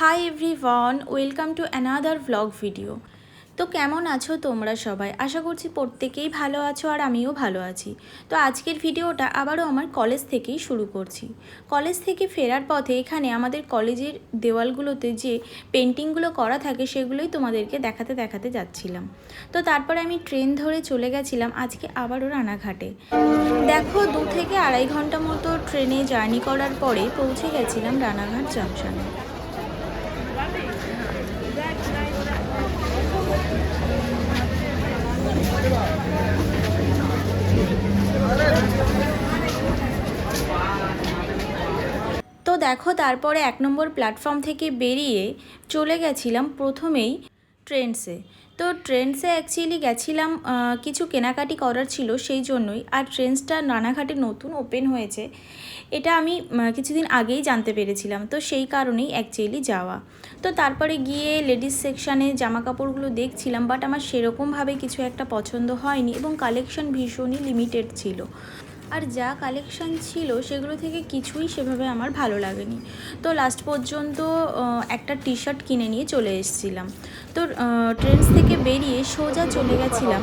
Hi everyone welcome to another vlog video তো কেমন আছো তোমরা সবাই? আশা করছি প্রত্যেকেই ভালো আছো আর আমিও ভালো আছি। তো আজকের ভিডিওটা আবারও আমার কলেজ থেকেই শুরু করছি। কলেজ থেকে ফেরার পথে এখানে আমাদের কলেজের দেওয়ালগুলোতে যে পেন্টিংগুলো করা থাকে সেগুলোই তোমাদেরকে দেখাতে দেখাতে যাচ্ছিলাম। তো তারপরে আমি ট্রেন ধরে চলে গেছিলাম আজকে আবারও রানাঘাটে। দেখো, দু থেকে আড়াই ঘণ্টা মতো ট্রেনে জার্নি করার পরে পৌঁছে গেছিলাম রানাঘাট জাংশনে তো দেখো, তারপরে এক নম্বর প্ল্যাটফর্ম থেকে বেরিয়ে চলে গেছিলাম প্রথমেই ট্রেন্ডসে। তো ট্রেন্ডসে অ্যাকচুয়ালি গেছিলাম কিছু কেনাকাটি করার ছিল সেই জন্যই। আর ট্রেন্ডসটা রানাঘাটে নতুন ওপেন হয়েছে, এটা আমি কিছুদিন আগেই জানতে পেরেছিলাম। তো সেই কারণেই অ্যাকচুয়ালি যাওয়া। তো তারপরে গিয়ে লেডিস সেকশানে জামা কাপড়গুলো দেখছিলাম বাট আমার সেরকমভাবে কিছু একটা পছন্দ হয়নি এবং কালেকশন ভীষণই লিমিটেড ছিল। আর যা কালেকশান ছিল সেগুলো থেকে কিছুই সেভাবে আমার ভালো লাগেনি। তো লাস্ট পর্যন্ত একটা টি শার্ট কিনে নিয়ে চলে এসেছিলাম। তো ট্রেন্স থেকে বেরিয়ে সোজা চলে গেছিলাম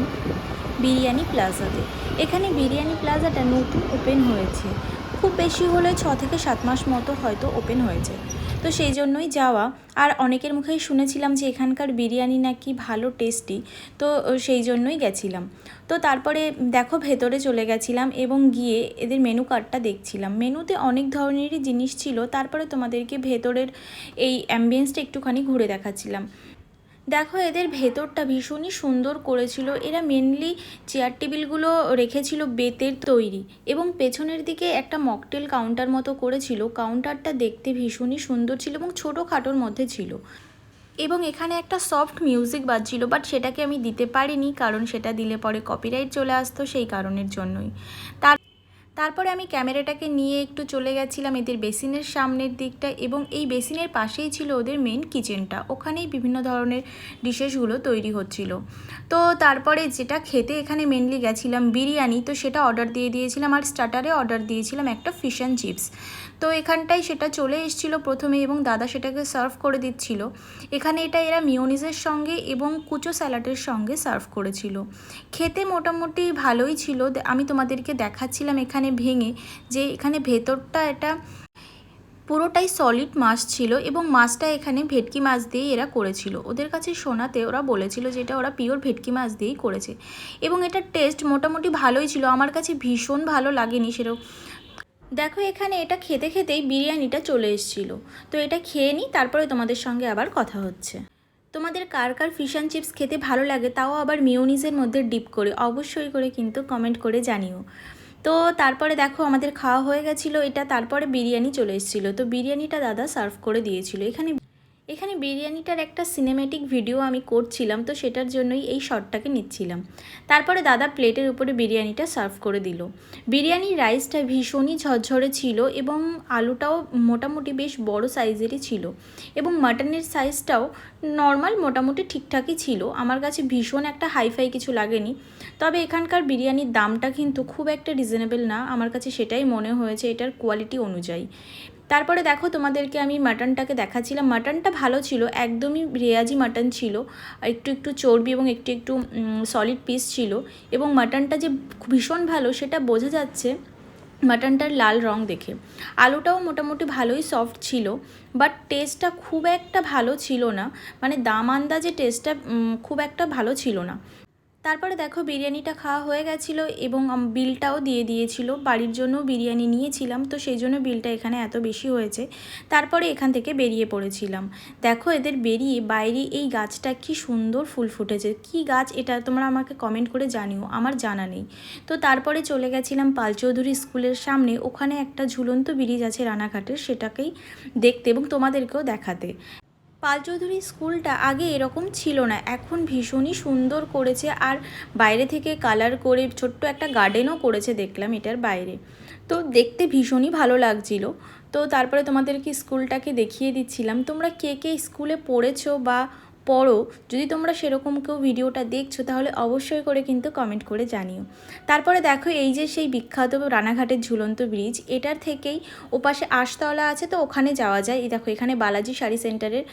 বিরিয়ানি প্লাজাতে। এখানে বিরিয়ানি প্লাজাটা নতুন ওপেন হয়েছে। খুব বেশি হলে ছ থেকে সাত মাস মতো হয়তো ওপেন হয়েছে। তো সেই জন্যই যাওয়া। আর অনেকের মুখেই শুনেছিলাম যে এখানকার বিরিয়ানি নাকি ভালো টেস্টি, তো সেই জন্যই গেছিলাম। তো তারপরে দেখো ভেতরে চলে গেছিলাম এবং গিয়ে এদের মেনু কার্ডটা দেখছিলাম। মেনুতে অনেক ধরনেরই জিনিস ছিল, তারপরে তোমাদেরকে ভেতরের এই অ্যাম্বিয়েন্সটা একটুখানি ঘুরে দেখাচ্ছিলাম। দেখো, এদের ভেতরটা ভীষণই সুন্দর করেছিল। এরা মেনলি চেয়ার টেবিলগুলো রেখেছিল বেতের তৈরি এবং পেছনের দিকে একটা মকটেল কাউন্টার মতো করেছিল। কাউন্টারটা দেখতে ভীষণই সুন্দর ছিল এবং ছোটোখাটোর মধ্যে ছিল। এবং এখানে একটা সফট মিউজিক বাজছিল বাট সেটাকে আমি দিতে পারিনি, কারণ সেটা দিলে পরে কপিরাইট চলে আসতো সেই কারণের জন্যই। তার তারপরে আমি ক্যামেরাটাকে নিয়ে একটু চলে গেছিলাম এদের বেসিনের সামনের দিকটা এবং এই বেসিনের পাশেই ছিল ওদের মেন কিচেনটা ওখানেই বিভিন্ন ধরনের ডিশেসগুলো তৈরি হচ্ছিল। তো তারপরে যেটা খেতে এখানে মেনলি গেছিলাম বিরিয়ানি, তো সেটা অর্ডার দিয়ে দিয়েছিলাম আর স্টার্টারে অর্ডার দিয়েছিলাম একটা ফিশ অ্যান্ড চিপস তো এখানটায় সেটা চলে এসেছিল প্রথমে এবং দাদা সেটাকে সার্ভ করে দিচ্ছিল। এখানে এটা এরা মিওনিজের সঙ্গে এবং কুচো স্যালাডের সঙ্গে সার্ভ করেছিল। খেতে মোটামুটি ভালোই ছিল। আমি তোমাদেরকে দেখাচ্ছিলাম এখানে ভেঙে যে এখানে ভেতরটা এটা পুরোটাই সলিড মাছ ছিল এবং মাছটা এখানে ভেটকি মাছ দিয়ে এরা করেছিল। ওদের কাছে শোনাতে ওরা বলেছিল যে এটা ওরা পিওর ভেটকি মাছ দিয়েই করেছে। এবং এটার টেস্ট মোটামুটি ভালোই ছিল। আমার কাছে ভীষণ ভালো লাগেনি সেরকম। দেখো এখানে এটা খেতে খেতেই বিরিয়ানিটা চলে এসেছিল। তো এটা খেয়ে নিই, তারপরে তোমাদের সঙ্গে আবার কথা হচ্ছে। তোমাদের কার কার ফিশ অ্যান্ড চিপস খেতে ভালো লাগে তাও আবার মিওনিজের মধ্যে ডিপ করে অবশ্যই করে কিন্তু কমেন্ট করে জানিও। তো তারপরে দেখো আমাদের খাওয়া হয়ে গেছিল, এটা তারপরে বিরিয়ানি চলে এসেছিল। তো বিরিয়ানিটা দাদা সার্ভ করে দিয়েছিল। এখানে এখানে বিরিয়ানিটার একটা সিনেমেটিক ভিডিও আমি করছিলাম, তো সেটার জন্যই এই শটটাকে নিচ্ছিলাম। তারপরে দাদা প্লেটের উপরে বিরিয়ানিটা সার্ভ করে দিল। বিরিয়ানির রাইসটা ভীষণই ঝরঝরে ছিল এবং আলুটাও মোটামুটি বেশ বড় সাইজেরই ছিল এবং মাটনের সাইজটাও নর্মাল মোটামুটি ঠিকঠাকই ছিল। আমার কাছে ভীষণ একটা হাইফাই কিছু লাগেনি। তবে এখানকার বিরিয়ানির দামটা কিন্তু খুব একটা রিজনেবল না। আমার কাছে সেটাই মনে হয়েছে, এটার কোয়ালিটি অনুযায়ী। তারপরে দেখো তোমাদেরকে আমি মাটনটাকে দেখাচ্ছিলাম। মাটনটা ভালো ছিল, একদমই রেয়াজি মাটন ছিল একটু একটু চর্বি এবং একটু একটু সলিড পিস ছিল এবং মাটনটা যে ভীষণ ভালো সেটা বোঝা যাচ্ছে মাটনটার লাল রং দেখে। আলুটাও মোটামুটি ভালোই সফট ছিল বাট টেস্টটা খুব একটা ভালো ছিল না মানে দাম আন্দাজে টেস্টটা খুব একটা ভালো ছিল না। তারপরে দেখো বিরিয়ানিটা খাওয়া হয়ে গেছিল এবং বিলটাও দিয়ে দিয়েছিল। বাড়ির জন্য বিরিয়ানি নিয়েছিলাম, তো সেই জন্য বিলটা এখানে এত বেশি হয়েছে। তারপরে এখান থেকে বেরিয়ে পড়েছিলাম। দেখো এদের বেরিয়ে বাইরে এই গাছটা কি সুন্দর ফুল ফুটেছে। কি গাছ এটা তোমরা আমাকে কমেন্ট করে জানিও, আমার জানা নেই। তো তারপরে চলে গেছিলাম পালচৌধুরী স্কুলের সামনে। ওখানে একটা ঝুলন্ত ব্রিজ আছে রানাঘাটের, সেটাকেই দেখতে এবং তোমাদেরকেও দেখাতে। পালচৌধুরী স্কুলটা আগে এরকম ছিল না। এখন ভীষণই সুন্দর করেছে আর বাইরে থেকে কালার করে ছোট্ট একটা গার্ডেনও করেছে, দেখলাম এটার বাইরে। তো দেখতে ভীষণই ভালো লাগছিল। তো তারপরে তোমাদেরকে স্কুলটাকে দেখিয়ে দিচ্ছিলাম। তোমরা কে কে স্কুলে পড়েছো বা পরও যদি তোমরা সেরকম কেউ ভিডিওটা দেখছ, তাহলে অবশ্যই করে কিন্তু কমেন্ট করে জানিও। তারপরে দেখো এই যে সেই বিখ্যাত রানাঘাটের ঝুলন্ত ব্রিজ এটার থেকেই ওপাশে আশতলা আছে, তো ওখানে যাওয়া যায়। এই দেখো, এখানে বালাজি শাড়ি সেন্টারের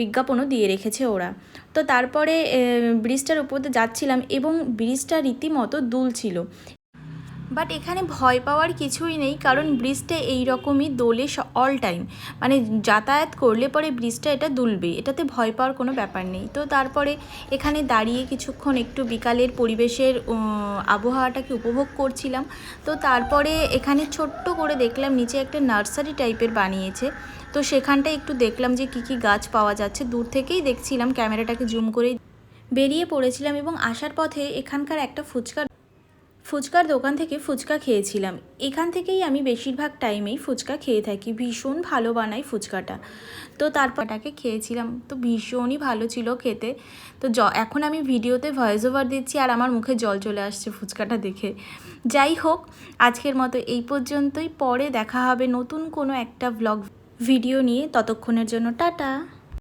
বিজ্ঞাপনও দিয়ে রেখেছে ওরা। তো তারপরে ব্রিজটার উপর যাচ্ছিলাম এবং ব্রিজটা রীতিমতো দুল ছিল। বাট এখানে ভয় পাওয়ার কিছুই নেই, কারণ ব্রিজটা এই রকমই দোলে অল টাইম মানে যাতায়াত করলে পরে ব্রিজটা এটা দুলবে, এটাতে ভয় পাওয়ার কোনো ব্যাপার নেই। তো তারপরে এখানে দাঁড়িয়ে কিছুক্ষণ একটু বিকালের পরিবেশের আবহাওয়াটাকে উপভোগ করছিলাম। তো তারপরে এখানে ছোট্ট করে দেখলাম, নিচে একটা নার্সারি টাইপের বানিয়েছে। তো সেখানটায় একটু দেখলাম যে কী কী গাছ পাওয়া যাচ্ছে। দূর থেকেই দেখছিলাম ক্যামেরাটাকে জুম করে বেরিয়ে পড়েছিলাম এবং আসার পথে এখানকার একটা ফুচকার ফুচকার দোকান থেকে ফুচকা খেয়েছিলাম। এখান থেকেই আমি বেশিরভাগ টাইমেই ফুচকা খেয়ে থাকি। ভীষণ ভালো বানাই ফুচকাটা। তো তারপরটাকে খেয়েছিলাম। তো ভীষণই ভালো ছিল খেতে। তো জ, এখন আমি ভিডিওতে ভয়েস ওভার দিচ্ছি আর আমার মুখে জল চলে আসছে ফুচকাটা দেখে। যাই হোক, আজকের মতো এই পর্যন্তই। পরে দেখা হবে নতুন কোনো একটা ব্লগ ভিডিও নিয়ে। ততক্ষণের জন্য টাটা।